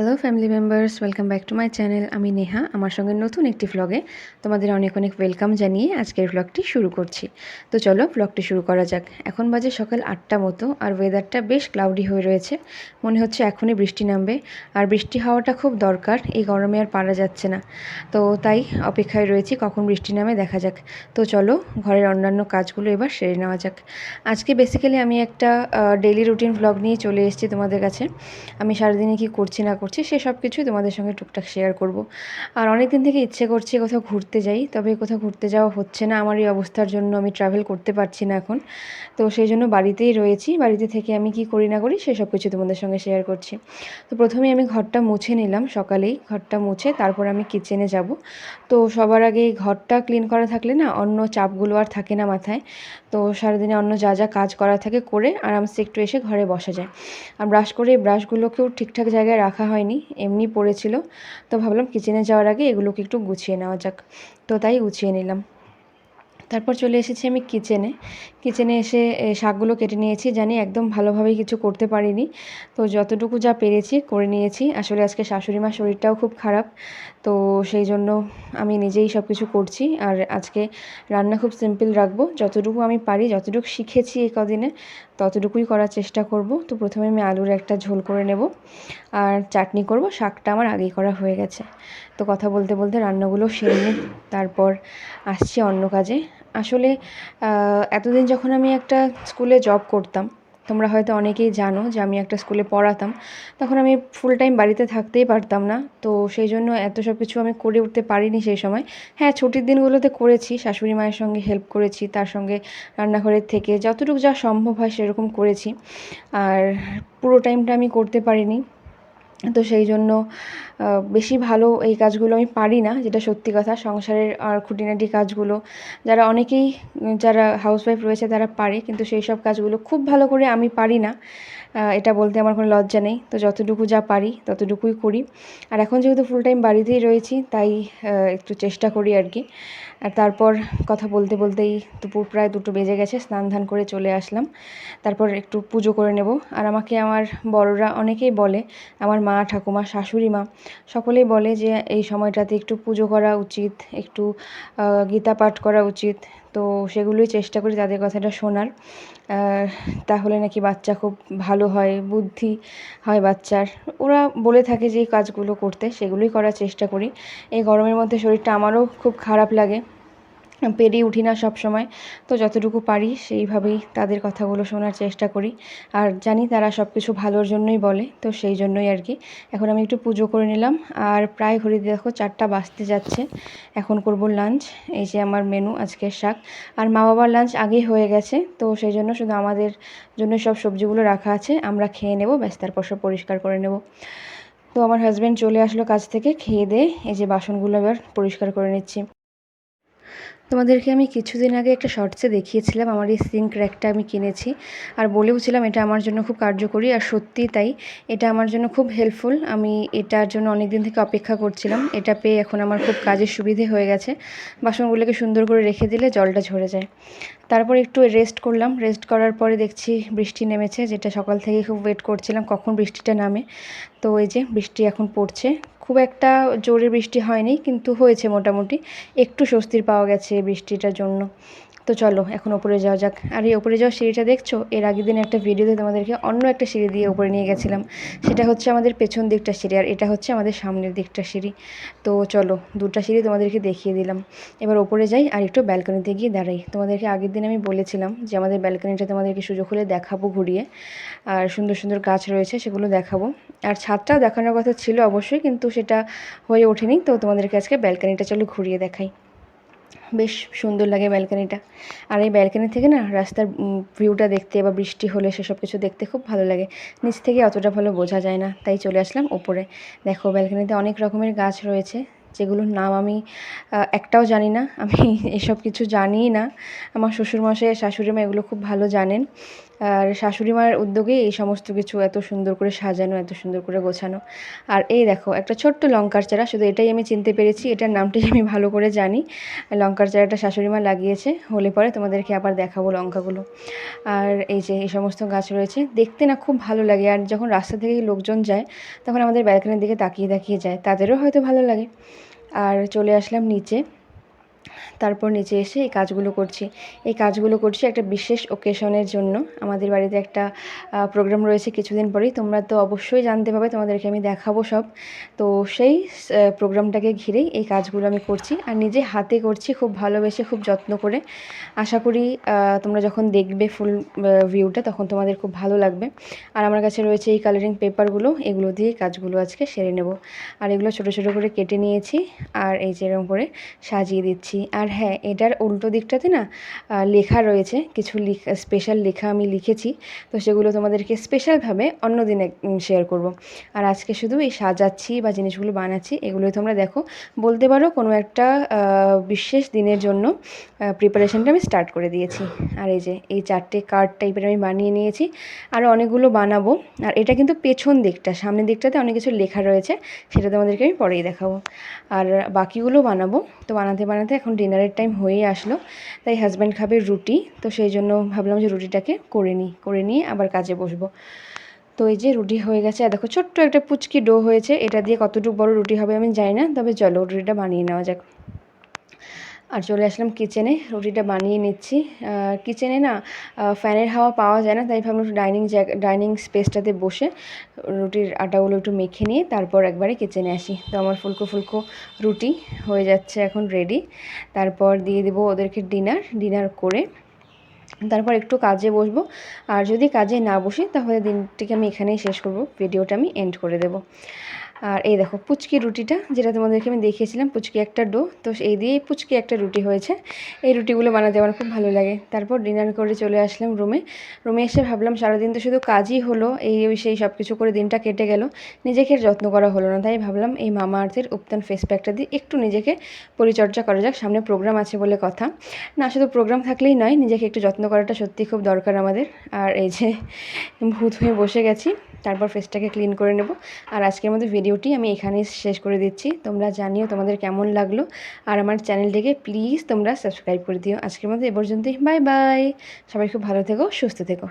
Hello family members welcome back to my channel আমি নেহা, আমার সঙ্গে নতুন একটি ভ্লগে তোমাদের অনেক অনেক ওয়েলকাম জানিয়ে আজকের ভ্লগটি শুরু করছি। তো চলো ভ্লগটি শুরু করা যাক। এখন বাজে সকাল আটটা মতো আর ওয়েদারটা বেশ ক্লাউডি হয়ে রয়েছে। মনে হচ্ছে এখনই বৃষ্টি নামবে। আর বৃষ্টি হওয়াটা খুব দরকার, এই গরমে আর পারা যাচ্ছে না। তো তাই অপেক্ষায় রয়েছি কখন বৃষ্টি নামে, দেখা যাক। তো চলো ঘরের অন্যান্য কাজগুলো এবার সেরে নেওয়া যাক। আজকে বেসিক্যালি আমি একটা ডেলি রুটিন ভ্লগ নিয়ে চলে এসেছি তোমাদের কাছে। আমি সারাদিনে কি করছি না সে সব কিছুই তোমাদের সঙ্গে টুকটাক শেয়ার করব। আর অনেক দিন থেকে ইচ্ছে করছে কোথাও ঘুরতে যাই, তবে কোথাও ঘুরতে যাওয়া হচ্ছে না। আমার এই অবস্থার জন্য আমি ট্রাভেল করতে পারছি না এখন। তো সেই জন্য বাড়িতেই রয়েছি। বাড়িতে থেকে আমি কি করি না করি, সে সব কিছু তোমাদের সঙ্গে শেয়ার করছি। তো প্রথমে আমি ঘরটা মুছে নিলাম সকালেই। ঘরটা মুছে তারপর আমি কিচেনে যাব। তো সবার আগে ঘরটা ক্লিন করা থাকলে না অন্য চাপগুলো আর থাকে না মাথায়। তো সারাদিনে অন্য যা যা কাজ করা থাকে করে আরামসে একটু এসে ঘরে বসা যায়। আর ব্রাশ করে ব্রাশগুলোকেও ঠিকঠাক জায়গায় রাখা হয়নি, এমনি পড়েছিল। তো ভাবলাম কিচেনে যাওয়ার আগে এগুলোকে একটু গুছিয়ে নেওয়া যাক। তো তাই গুছিয়ে নিলাম। তারপর চলে এসেছি আমি কিচেনে কিচেনে এসে শাকগুলো কেটে নিয়েছি। জানি একদম ভালোভাবে কিছু করতে পারিনি। তো যতটুকু যা পেরেছি করে নিয়েছি। আসলে আজকে শাশুড়ি মার শরীরটাও খুব খারাপ। তো সেই জন্য আমি নিজেই সব কিছু করছি। আর আজকে রান্না খুব সিম্পল রাখব। যতটুকু আমি পারি, যতটুকু শিখেছি এই কদিনে ততটুকুই করার চেষ্টা করব। তো প্রথমে আমি আলুর একটা ঝোল করে নেব। আর চাটনি করব, শাকটা আমার আগেই করা হয়ে গেছে। তো কথা বলতে বলতে রান্নাগুলো সেরে তারপর আসছি অন্য কাজে। আসলে এতদিন যখন আমি একটা স্কুলে জব করতাম তোমরা হয়তো অনেকেই জানো যে আমি একটা স্কুলে পড়াতাম। তখন আমি ফুল টাইম বাড়িতে থাকতেই পারতাম না। তো সেই জন্য এত সব কিছু আমি করে উঠতে পারিনি সেই সময়। হ্যাঁ ছুটির দিনগুলোতে করেছি, শাশুড়ি মায়ের সঙ্গে হেল্প করেছি, তার সঙ্গে রান্নাঘরের থেকে যতটুকু যা সম্ভব হয় সেরকম করেছি। আর পুরো টাইমটা আমি করতে পারিনি। তো সেই জন্য বেশি ভালো এই কাজগুলো আমি পারি না, যেটা সত্যি কথা। সংসারের আর খুঁটিনাটি কাজগুলো যারা অনেকেই যারা হাউসওয়াইফ রয়েছে তারা পারে, কিন্তু সেই সব কাজগুলো খুব ভালো করে আমি পারি না। এটা বলতে আমার কোনো লজ্জা নেই। তো যতটুকু যা পারি, ততটুকুই করি। আর এখন যেহেতু ফুল টাইম বাড়িতেই রয়েছি, তাই একটু চেষ্টা করি আর কি। আর তারপর কথা বলতে বলতেই দুপুর প্রায় দুটো বেজে গেছে, স্নান ধান করে চলে আসলাম। তারপর একটু পুজো করে নেব। আর আমাকে আমার বড়রা অনেকেই বলে, আমার মা, ঠাকুমা, শাশুড়ি মা, সকলেই বলে যে, এই সময়টাতে একটু পুজো করা উচিত, একটু গীতা পাঠ করা উচিত তো সেগুলোই চেষ্টা করি তাদের কথাটা শোনার। তাহলে নাকি বাচ্চা খুব ভালো হয়, বুদ্ধি হয় বাচ্চার। ওরা বলে থাকে যে এই কাজগুলো করতে, সেগুলোই করার চেষ্টা করি। এই গরমের মধ্যে শরীরটা আমারও খুব খারাপ লাগে। পেরিয়ে উঠি না সব সময় তো যতটুকু পারি সেইভাবেই তাদের কথাগুলো শোনার চেষ্টা করি। আর জানি তারা সব কিছু ভালোর জন্যই বলে, তো সেই জন্যই আর কি। এখন আমি একটু পুজো করে নিলাম। আর প্রায় ঘড়িতে দেখো চারটা বাজতে যাচ্ছে। এখন করব লাঞ্চ। এই যে আমার মেনু আজকের শাক। আর মা বাবার লাঞ্চ আগেই হয়ে গেছে, তো সেই জন্য শুধু আমাদের জন্য সব সবজিগুলো রাখা আছে। আমরা খেয়ে নেব, ব্যাস তারপর সব পরিষ্কার করে নেব। তো আমার হাজব্যান্ড চলে আসলো কাজ থেকে, খেয়ে দিয়ে এই যে বাসনগুলো এবার পরিষ্কার করে নিচ্ছি। তোমাদেরকে আমি কিছুদিন আগে একটা শর্টসে দেখিয়েছিলাম, আমার এই সিঙ্ক র্যাকটা আমি কিনেছি। আর বলেওছিলাম এটা আমার জন্য খুব কার্যকরী, আর সত্যি তাই, এটা আমার জন্য খুব হেল্পফুল আমি এটার জন্য অনেক দিন থেকে অপেক্ষা করছিলাম, এটা পেয়ে এখন আমার খুব কাজের সুবিধে হয়ে গেছে। বাসনগুলোকে সুন্দর করে রেখে দিলে জলটা ঝরে যায়। তারপর একটু রেস্ট করলাম রেস্ট করার পরে দেখছি বৃষ্টি নেমেছে, যেটা সকাল থেকে খুব ওয়েট করছিলাম, কখন বৃষ্টিটা নামে। তো এই যে বৃষ্টি এখন পড়ছে খুব একটা জোরে বৃষ্টি হয়নি, কিন্তু হয়েছে মোটামুটি। একটু স্বস্তির পাওয়া গেছে বৃষ্টিটার জন্য। তো চলো, এখন ওপরে যাওয়া যাক। আর এই ওপরে যাওয়া সিঁড়িটা দেখছ? এর আগের দিন একটা ভিডিওতে তোমাদেরকে অন্য একটা সিঁড়ি দিয়ে ওপরে নিয়ে গেছিলাম। সেটা হচ্ছে আমাদের পেছন দিকটা সিঁড়ি, আর এটা হচ্ছে আমাদের সামনের দিকটা সিঁড়ি। তো চলো, দুটা সিঁড়ি তোমাদেরকে দেখিয়ে দিলাম। এবার ওপরে যাই আর একটু ব্যালকনিতে গিয়ে দাঁড়াই। তোমাদেরকে আগের দিন আমি বলেছিলাম যে আমাদের ব্যালকনিটা তোমাদেরকে সুযোগ হলে দেখাবো ঘুরিয়ে। আর সুন্দর সুন্দর গাছ রয়েছে, সেগুলো দেখাবো। আর ছাদটাও দেখানোর কথা ছিল অবশ্যই, কিন্তু সেটা হয়ে ওঠেনি। তো তোমাদেরকে আজকে ব্যালকানিটা চলো ঘুরিয়ে দেখাই। বেশ সুন্দর লাগে ব্যালকানিটা। আর এই ব্যালকানি থেকে না রাস্তার ভিউটা দেখতে বা বৃষ্টি হলে সেসব কিছু দেখতে খুব ভালো লাগে। নিচ থেকে অতটা ভালো বোঝা যায় না। তাই চলে আসলাম ওপরে। দেখো ব্যালকানিতে অনেক রকমের গাছ রয়েছে। যেগুলোর নাম আমি একটাও জানি না। আমি এসব কিছু জানিই না। আমার শ্বশুরমশাই শাশুড়ি মা এগুলো খুব ভালো জানেন। আর শাশুড়ি মার উদ্যোগে এই সমস্ত কিছু এত সুন্দর করে সাজানো, এত সুন্দর করে গোছানো। আর এই দেখো, একটা ছোট্ট লঙ্কার চারা, শুধু এটাই আমি চিনতে পেরেছি। এটার নামটাই আমি ভালো করে জানি। লঙ্কার চারাটা শাশুড়ি মা লাগিয়েছে, হলে পরে তোমাদেরকে আবার দেখাবো লঙ্কাগুলো। আর এই যে, এই সমস্ত গাছ রয়েছে, দেখতে না খুব ভালো লাগে। আর যখন রাস্তা থেকে লোকজন যায়, তখন আমাদের ব্যালকনির দিকে তাকিয়ে তাকিয়ে যায়। তাদেরও হয়তো ভালো লাগে। আর চলে আসলাম নিচে। তারপর নিচে এসে এই কাজগুলো করছি। এই কাজগুলো করছি একটা বিশেষ ওকেশনের জন্য। আমাদের বাড়িতে একটা প্রোগ্রাম রয়েছে কিছুদিন পরেই। তোমরা তো অবশ্যই জানতে পাবে, তোমাদেরকে আমি দেখাবো সব। তো সেই প্রোগ্রামটাকে ঘিরেই এই কাজগুলো আমি করছি। আর নিজে হাতে করছি খুব ভালোবেসে, খুব যত্ন করে। আশা করি তোমরা যখন দেখবে ফুল ভিউটা তখন তোমাদের খুব ভালো লাগবে। আর আমার কাছে রয়েছে এই কালারিং পেপারগুলো এগুলো দিয়ে কাজগুলো আজকে সেরে নেব। আর এগুলো ছোটো ছোটো করে কেটে নিয়েছি। আর এই যেরকম করে সাজিয়ে দিচ্ছি। আর হ্যাঁ এটার উল্টো দিকটাতে না লেখা রয়েছে, কিছু লিখা স্পেশাল লেখা আমি লিখেছি। তো সেগুলো তোমাদেরকে স্পেশালভাবে অন্য দিনে শেয়ার করব। আর আজকে শুধু এই সাজাচ্ছি বা জিনিসগুলো বানাচ্ছি, এগুলোই তোমরা দেখো। বলতে পারো কোনো একটা বিশেষ দিনের জন্য প্রিপারেশনটা আমি স্টার্ট করে দিয়েছি। আর এই যে, এই চারটে কার্ড টাইপের আমি বানিয়ে নিয়েছি। আর অনেকগুলো বানাবো। আর এটা কিন্তু পেছন দিকটা, সামনের দিকটাতে অনেক কিছু লেখা রয়েছে, সেটা তোমাদেরকে আমি পরেই দেখাবো। আর বাকিগুলো বানাবো। তো বানাতে বানাতে এখন ডিনারের টাইম হয়েই আসলো। তাই হাজব্যান্ড খাবে রুটি, তো সেই জন্য ভাবলাম যে রুটিটাকে করে নিই, করে নিয়ে আবার কাজে বসবো। তো এই যে রুটি হয়ে গেছে, আর দেখো ছোট্ট একটা পুচকি ডো হয়েছে, এটা দিয়ে কতটুকু বড় রুটি হবে আমি জানি না, তবে চলো রুটিটা বানিয়ে নেওয়া যাক। আর চলে আসলাম কিচেনে রুটিটা বানিয়ে নিচ্ছি। কিচেনে না ফ্যানের হাওয়া পাওয়া যায় না, তাই ভাবলাম একটু ডাইনিং জায়গা ডাইনিং স্পেসটাতে বসে রুটির আটাগুলো একটু মেখে নিয়ে তারপর একবারে কিচেনে আসি। তো আমার ফুলকো ফুলকো রুটি হয়ে যাচ্ছে এখন রেডি তারপর দিয়ে দেবো ওদেরকে ডিনার ডিনার করে তারপর একটু কাজে বসবো। আর যদি কাজে না বসি, তাহলে দিনটিকে আমি এখানেই শেষ করব ভিডিওটা আমি এন্ড করে দেবো। আর এই দেখো পুচকি রুটিটা, যেটা তোমাদেরকে আমি দেখিয়েছিলাম, পুচকি একটা ডো। তো এই দিয়েই পুচকি একটা রুটি হয়েছে। এই রুটিগুলো বানাতে আমার খুব ভালো লাগে। তারপর ডিনার করে চলে আসলাম রুমে। রুমে এসে ভাবলাম, সারাদিন তো শুধু কাজই হলো, এই ওই সেই সব কিছু করে দিনটা কেটে গেল। নিজেকে যত্ন করা হলো না। তাই ভাবলাম, এই মামা আর্থের উপতান ফেস প্যাকটা দিয়ে একটু নিজেকে পরিচর্যা করা যাক। সামনে প্রোগ্রাম আছে বলে কথা। না, শুধু প্রোগ্রাম থাকলেই নয়, নিজেকে একটু যত্ন করাটা সত্যি খুব দরকার আমাদের। আর এই যে ভূত হয়ে বসে গেছি। তারপর ফেসটাকে ক্লিন করে নেব। আর আজকের মধ্যে ভিডিওটি আমি এখানেই শেষ করে দিচ্ছি। তোমরা জানিও তোমাদের কেমন লাগল। আর আমার চ্যানেলটিকে প্লিজ তোমরা সাবস্ক্রাইব করে দিও। আজকের মধ্যে এ পর্যন্তই। বাই বাই সবাই খুব ভালো থেকো, সুস্থ থেকো।